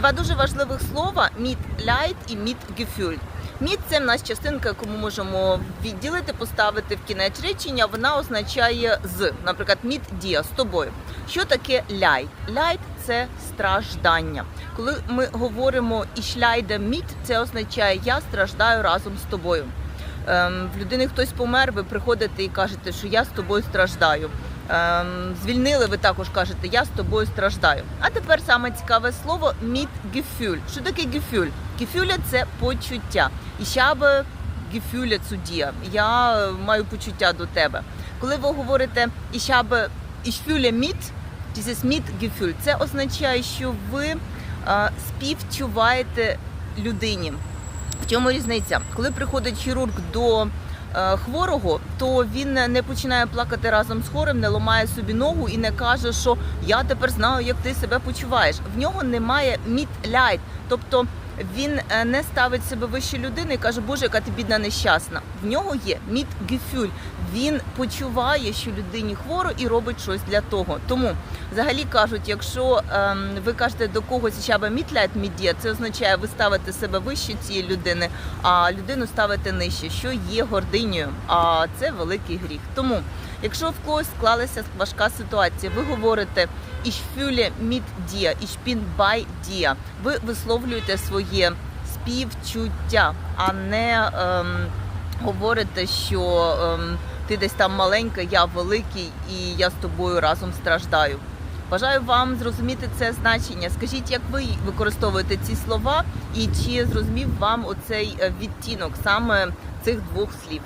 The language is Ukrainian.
Два дуже важливих слова міт ляйт і міт гефюль. Міт це в нас частинка, яку ми можемо відділити, поставити в кінець речення. Вона означає з, наприклад, міт дія з тобою. Що таке ляйт? Ляйт це страждання. Коли ми говоримо ішляйде міт, це означає я страждаю разом з тобою. Ем, в людини хтось помер, ви приходите і кажете, що я з тобою страждаю. Ем, звільнили, ви також кажете, я з тобою страждаю. А тепер саме цікаве слово мітгефюль. Що таке гефюль? Гефюля це почуття. І щабе гефюля цудія. Я е, маю почуття до тебе. Коли ви говорите і щабе ішфюля міт, dieses мітгефюль, це означає, що ви е, співчуваєте людині. В чому різниця? Коли приходить хірург до хворого, то він не починає плакати разом з хворим, не ламає собі ногу і не каже, що я тепер знаю, як ти себе почуваєш. В нього немає мітляйт, тобто він е, не ставить себе вище людини і каже, Боже, яка ти бідна нещасна. В нього є мітгефюль. Він почуває, що людині хворо і робить щось для того. Тому взагалі кажуть, якщо ем, ви кажете до когось ще би мітляйт мідія, це означає, ви ставите себе вище цієї людини, а людину ставите нижче, що є гординею. А це великий гріх. Тому, якщо в когось склалася важка ситуація, ви говорите «Ich fühle mit dir», «Ich bin bei dir», ви висловлюєте своє співчуття, а не ем, говорите, що ем, ти десь там маленька, я великий, і я з тобою разом страждаю. Бажаю вам зрозуміти це значення. Скажіть, як ви використовуєте ці слова, і чи зрозумів вам оцей е, відтінок саме цих двох слів?